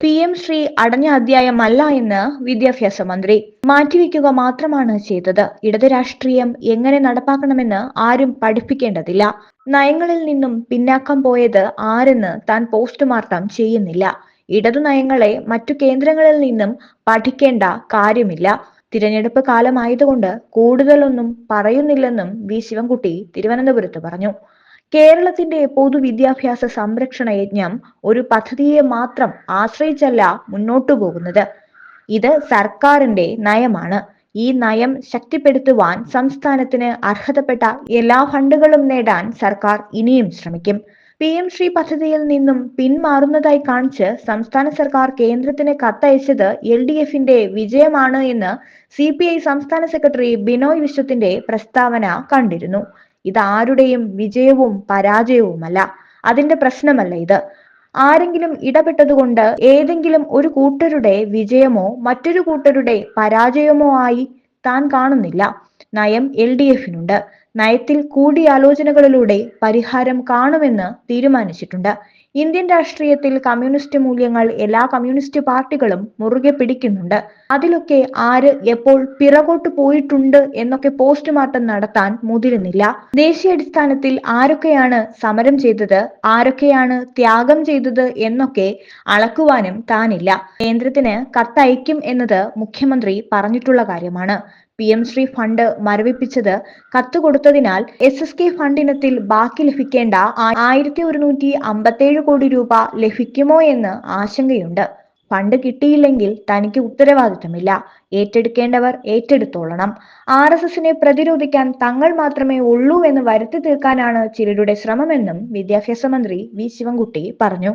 P M Shri അടഞ്ഞ അധ്യായമല്ല എന്ന് വിദ്യാഭ്യാസ മന്ത്രി മാറ്റിവെക്കുക മാത്രമാണ് ചെയ്തത്. ഇടത് രാഷ്ട്രീയം എങ്ങനെ നടപ്പാക്കണമെന്ന് ആരും പഠിപ്പിക്കേണ്ടതില്ല. നയങ്ങളിൽ നിന്നും പിന്നാക്കം പോയത് ആരെന്ന് താൻ പോസ്റ്റ്മോർട്ടം ചെയ്യുന്നില്ല. ഇടതു നയങ്ങളെ മറ്റു കേന്ദ്രങ്ങളിൽ നിന്നും പഠിക്കേണ്ട കാര്യമില്ല. തിരഞ്ഞെടുപ്പ് കാലമായതുകൊണ്ട് കൂടുതലൊന്നും പറയുന്നില്ലെന്നും വി. ശിവൻകുട്ടി തിരുവനന്തപുരത്ത് പറഞ്ഞു. കേരളത്തിന്റെ പൊതുവിദ്യാഭ്യാസ സംരക്ഷണ യജ്ഞം ഒരു പദ്ധതിയെ മാത്രം ആശ്രയിച്ചല്ല മുന്നോട്ടു പോകുന്നത്. ഇത് സർക്കാരിന്റെ നയമാണ്. ഈ നയം ശക്തിപ്പെടുത്തുവാൻ സംസ്ഥാനത്തിന് അർഹതപ്പെട്ട എല്ലാ ഫണ്ടുകളും നേടാൻ സർക്കാർ ഇനിയും ശ്രമിക്കും. പി എം ശ്രീ പദ്ധതിയിൽ നിന്നും പിന്മാറുന്നതായി കാണിച്ച് സംസ്ഥാന സർക്കാർ കേന്ദ്രത്തിന് കത്തയച്ചത് എൽ ഡി എഫിന്റെ വിജയമാണ് എന്ന് സി പി ഐ സംസ്ഥാന സെക്രട്ടറി ബിനോയ് വിശ്വത്തിന്റെ പ്രസ്താവന കണ്ടിരുന്നു. ഇത് ആരുടെയും വിജയവും പരാജയവുമല്ല. അതിന്റെ പ്രശ്നമല്ല ഇത്. ആരെങ്കിലും ഇടപെട്ടതുകൊണ്ട് ഏതെങ്കിലും ഒരു കൂട്ടരുടെ വിജയമോ മറ്റൊരു കൂട്ടരുടെ പരാജയമോ ആയി താൻ കാണുന്നില്ല. നയം എൽ ഡി എഫിനുണ്ട്. നയത്തിൽ കൂടിയാലോചനകളിലൂടെ പരിഹാരം കാണുമെന്ന് തീരുമാനിച്ചിട്ടുണ്ട്. ഇന്ത്യൻ രാഷ്ട്രീയത്തിൽ കമ്മ്യൂണിസ്റ്റ് മൂല്യങ്ങൾ എല്ലാ കമ്മ്യൂണിസ്റ്റ് പാർട്ടികളും മുറുകെ പിടിക്കുന്നുണ്ട്. അതിലൊക്കെ ആര് എപ്പോൾ പിറകോട്ട് പോയിട്ടുണ്ട് എന്നൊക്കെ പോസ്റ്റ്മോർട്ടം നടത്താൻ മുതിരുന്നില്ല. ദേശീയാടിസ്ഥാനത്തിൽ ആരൊക്കെയാണ് സമരം ചെയ്തത് ആരൊക്കെയാണ് ത്യാഗം ചെയ്തത് എന്നൊക്കെ അളക്കുവാനും താനില്ല. കേന്ദ്രത്തിന് കത്തയക്കും എന്നത് മുഖ്യമന്ത്രി പറഞ്ഞിട്ടുള്ള കാര്യമാണ്. പി എം ശ്രീ ഫണ്ട് മരവിപ്പിച്ചത് കത്ത് കൊടുത്തതിനാൽ എസ് എസ് കെ ഫണ്ടിനത്തിൽ ബാക്കി ലഭിക്കേണ്ട ആയിരത്തി ഒരുന്നൂറ്റി അമ്പത്തേഴ് കോടി രൂപ ലഭിക്കുമോ എന്ന് ആശങ്കയുണ്ട്. ഫണ്ട് കിട്ടിയില്ലെങ്കിൽ തനിക്ക് ഉത്തരവാദിത്തമില്ല. ഏറ്റെടുക്കേണ്ടവർ ഏറ്റെടുത്തോളണം. ആർ എസ് എസിനെ പ്രതിരോധിക്കാൻ തങ്ങൾ മാത്രമേ ഉള്ളൂ എന്ന് വരുത്തി തീർക്കാനാണ് ചിലരുടെ ശ്രമമെന്നും വിദ്യാഭ്യാസ മന്ത്രി വി ശിവൻകുട്ടി പറഞ്ഞു.